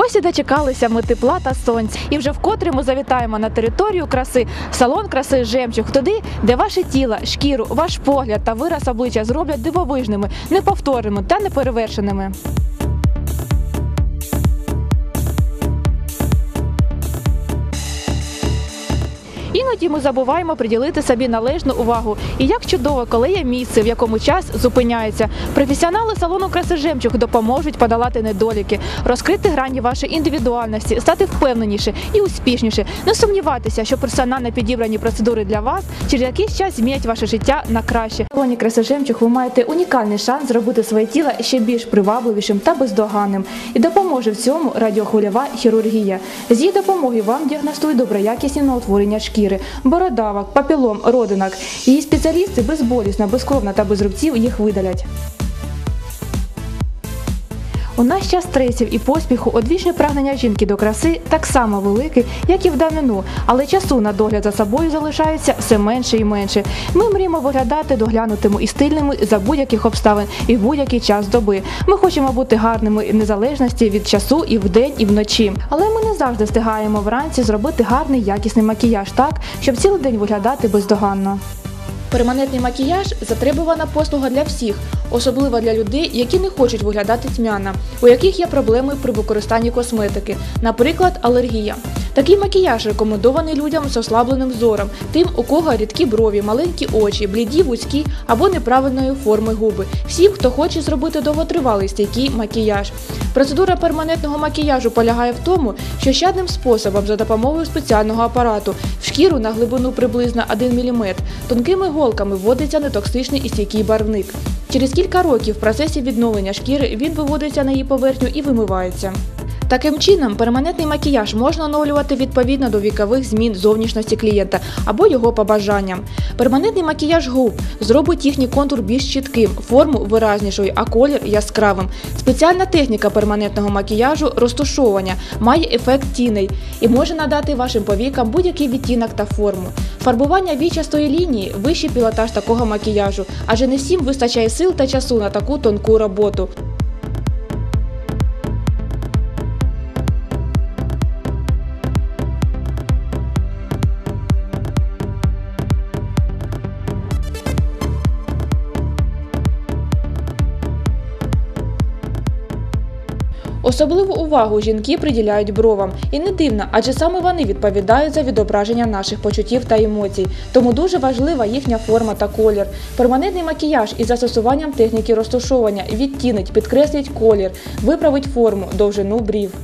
Ось і дочекалися ми тепла та сонця. І вже вкотре ми завітаємо на територію краси, салон краси Жемчуг, туди, де ваше тіло, шкіру, ваш погляд та вираз обличчя зроблять дивовижними, неповторними та неперевершеними. Іноді ми забуваємо приділити собі належну увагу. І як чудово, коли є місце, в якому час зупиняється. Професіонали салону краси жемчуг допоможуть подолати недоліки, розкрити грані вашої індивідуальності, стати впевненіше і успішніше. Не сумніватися, що персонально підібрані процедури для вас через якийсь час змінять ваше життя на краще. В салоні краси жемчуг ви маєте унікальний шанс зробити своє тіло ще більш привабливішим та бездоганним. І допоможе в цьому радіохвильова хірургія. З її допомогою вам діагностують доброякісні новотворення шкіри, бородавок, папілом, родинок. Її спеціалісти безболісно, безкровно та без рубців їх видалять. У наш час стресів і поспіху одвічне прагнення жінки до краси так само велике, як і в давнину, але часу на догляд за собою залишається все менше і менше. Ми мріємо виглядати доглянутими і стильними за будь-яких обставин і в будь-який час доби. Ми хочемо бути гарними в незалежності від часу і вдень, і вночі. Але ми завжди встигаємо вранці зробити гарний якісний макіяж так, щоб цілий день виглядати бездоганно. Перманентний макіяж затребувана послуга для всіх, особливо для людей, які не хочуть виглядати тьмяна, у яких є проблеми при використанні косметики, наприклад, алергія. Такий макіяж рекомендований людям з ослабленим зором, тим, у кого рідкі брові, маленькі очі, бліді, вузькі або неправильної форми губи. Всім, хто хоче зробити довготривалий стійкий макіяж. Процедура перманентного макіяжу полягає в тому, що щадним способом за допомогою спеціального апарату в шкіру на глибину приблизно 1 мм тонкими голками вводиться нетоксичний і стійкий барвник. Через кілька років в процесі відновлення шкіри він виводиться на її поверхню і вимивається. Таким чином, перманентний макіяж можна оновлювати відповідно до вікових змін зовнішності клієнта або його побажанням. Перманентний макіяж губ зробить їхній контур більш чітким, форму виразнішою, а колір яскравим. Спеціальна техніка перманентного макіяжу розтушовування має ефект тіней і може надати вашим повікам будь-який відтінок та форму. Фарбування вічастої лінії вищий пілотаж такого макіяжу, адже не всім вистачає сил та часу на таку тонку роботу. Особливу увагу жінки приділяють бровам. І не дивно, адже саме вони відповідають за відображення наших почуттів та емоцій. Тому дуже важлива їхня форма та колір. Перманентний макіяж із застосуванням техніки розташовування відтінить, підкреслить колір, виправить форму, довжину брів.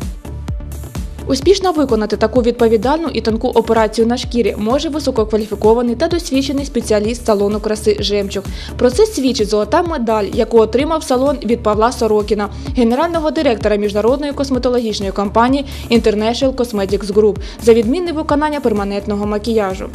Успішно виконати таку відповідальну і тонку операцію на шкірі може висококваліфікований та досвідчений спеціаліст салону краси Жемчуг. Про це свідчить золота медаль, яку отримав салон від Павла Сорокіна, генерального директора міжнародної косметологічної компанії International Cosmetics Group за відмінне виконання перманентного макіяжу.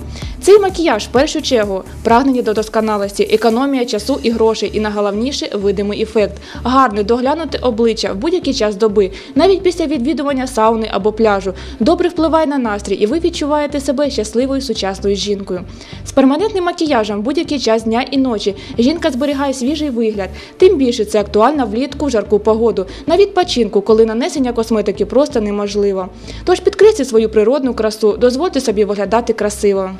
Цей макіяж в першу чергу прагнення до досконалості, економія часу і грошей, і найголовніше видимий ефект. Гарне доглянути обличчя в будь-який час доби, навіть після відвідування сауни або пляжу. Добре впливає на настрій, і ви відчуваєте себе щасливою сучасною жінкою. З перманентним макіяжем в будь-який час дня і ночі жінка зберігає свіжий вигляд. Тим більше це актуально влітку жарку погоду, на відпочинку, коли нанесення косметики просто неможливо. Тож підкрийте свою природну красу, дозвольте собі виглядати красиво.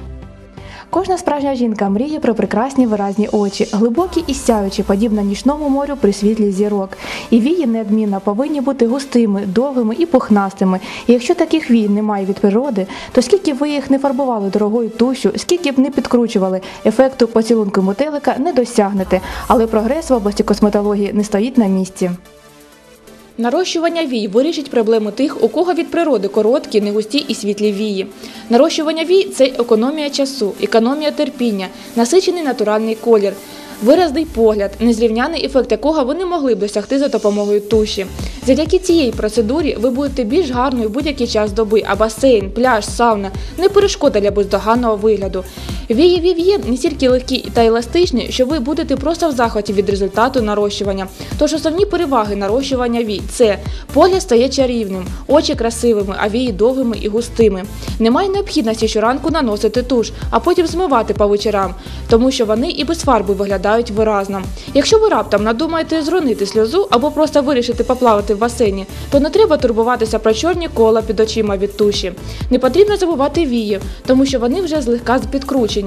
Кожна справжня жінка мріє про прекрасні виразні очі, глибокі і сяючі, подібно нічному морю при світлі зірок. І вії неодмінно повинні бути густими, довгими і пухнастими. І якщо таких вій немає від природи, то скільки ви їх не фарбували дорогою тушю, скільки б не підкручували, ефекту поцілунку мотелика не досягнете. Але прогрес в області косметології не стоїть на місці. Нарощування вій вирішить проблему тих, у кого від природи короткі, негусті і світлі вії. Нарощування вій це економія часу, економія терпіння, насичений натуральний колір, виразний погляд, незрівняний ефект якого ви не могли б досягти за допомогою туші. Завдяки цієї процедурі ви будете більш гарною будь-який час доби, а басейн, пляж, сауна не перешкода для бездоганного вигляду. Вії Вів'є не стільки легкі та еластичні, що ви будете просто в захваті від результату нарощування. Тож основні переваги нарощування вій це погляд стає чарівним, очі красивими, а вії довгими і густими. Немає необхідності щоранку наносити туш, а потім змивати по вечорам, тому що вони і без фарби виглядають виразно. Якщо ви раптом надумаєте зронити сльозу або просто вирішите поплавати в басейні, то не треба турбуватися про чорні кола під очима від туші. Не потрібно забувати вії, тому що вони вже злегка підкручені.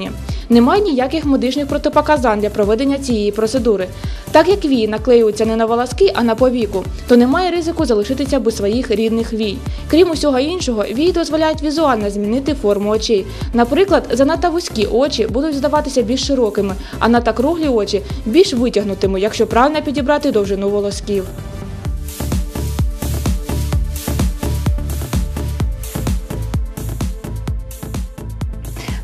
Немає ніяких медичних протипоказань для проведення цієї процедури. Так як вії наклеюються не на волоски, а на повіку, то немає ризику залишитися без своїх рідних вій. Крім усього іншого, вії дозволяють візуально змінити форму очей. Наприклад, занадто вузькі очі будуть здаватися більш широкими, а надто круглі очі більш витягнутими, якщо правильно підібрати довжину волосків.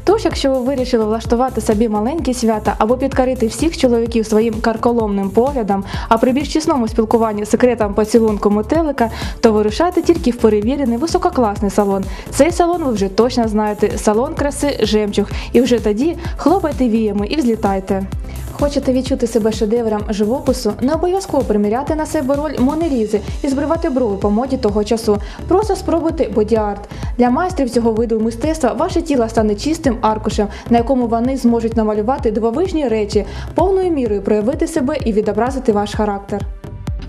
Тож, якщо ви вирішили влаштувати собі маленькі свята або підкорити всіх чоловіків своїм карколомним поглядом, а при більш чесному спілкуванні секретам поцілунку мотелика, то вирушайте тільки в перевірений висококласний салон. Цей салон ви вже точно знаєте салон краси жемчуг. І вже тоді хлопайте віями і взлітайте. Хочете відчути себе шедевром живопису, не обов'язково приміряти на себе роль монелізи і збривати брови по моді того часу. Просто спробуйте боді-арт. Для майстрів цього виду мистецтва ваше тіло стане чистим аркушем, на якому вони зможуть намалювати дивовижні речі, повною мірою проявити себе і відобразити ваш характер.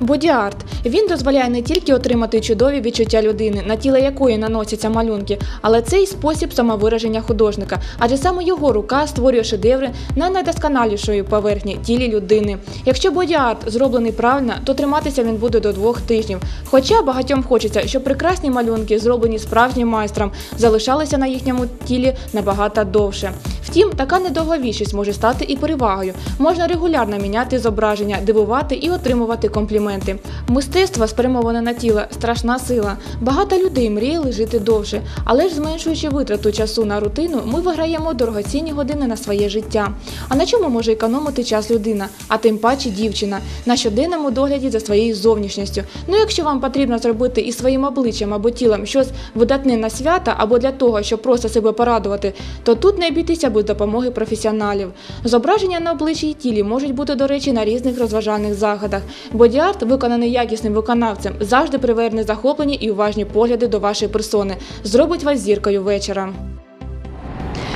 Боді-арт він дозволяє не тільки отримати чудові відчуття людини, на тіло якої наносяться малюнки, але це й спосіб самовираження художника, адже саме його рука створює шедеври на найдосконалішої поверхні тілі людини. Якщо боді-арт зроблений правильно, то триматися він буде до двох тижнів. Хоча багатьом хочеться, щоб прекрасні малюнки, зроблені справжнім майстром, залишалися на їхньому тілі набагато довше. Втім, така недовговічність може стати і перевагою. Можна регулярно міняти зображення, дивувати і отримувати компліменти. Мистецтво, спрямоване на тіло, страшна сила. Багато людей мріяли жити довше, але ж зменшуючи витрату часу на рутину, ми виграємо дорогоцінні години на своє життя. А на чому може економити час людина, а тим паче дівчина, на щоденному догляді за своєю зовнішністю. Ну, якщо вам потрібно зробити із своїм обличчям або тілом щось видатне на свята або для того, щоб просто себе порадувати, то тут не обійтися без допомоги професіоналів. Зображення на обличчі і тілі можуть бути, до речі, на різних розважальних заходах. Боді-арт, виконаний якісним виконавцем, завжди приверне захоплені і уважні погляди до вашої персони, зробить вас зіркою вечора.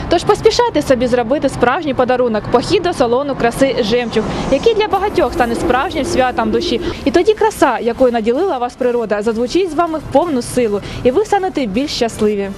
Тож поспішайте собі зробити справжній подарунок похід до салону краси жемчуг, який для багатьох стане справжнім святом душі. І тоді краса, якою наділила вас природа, зазвучить з вами в повну силу, і ви станете більш щасливі.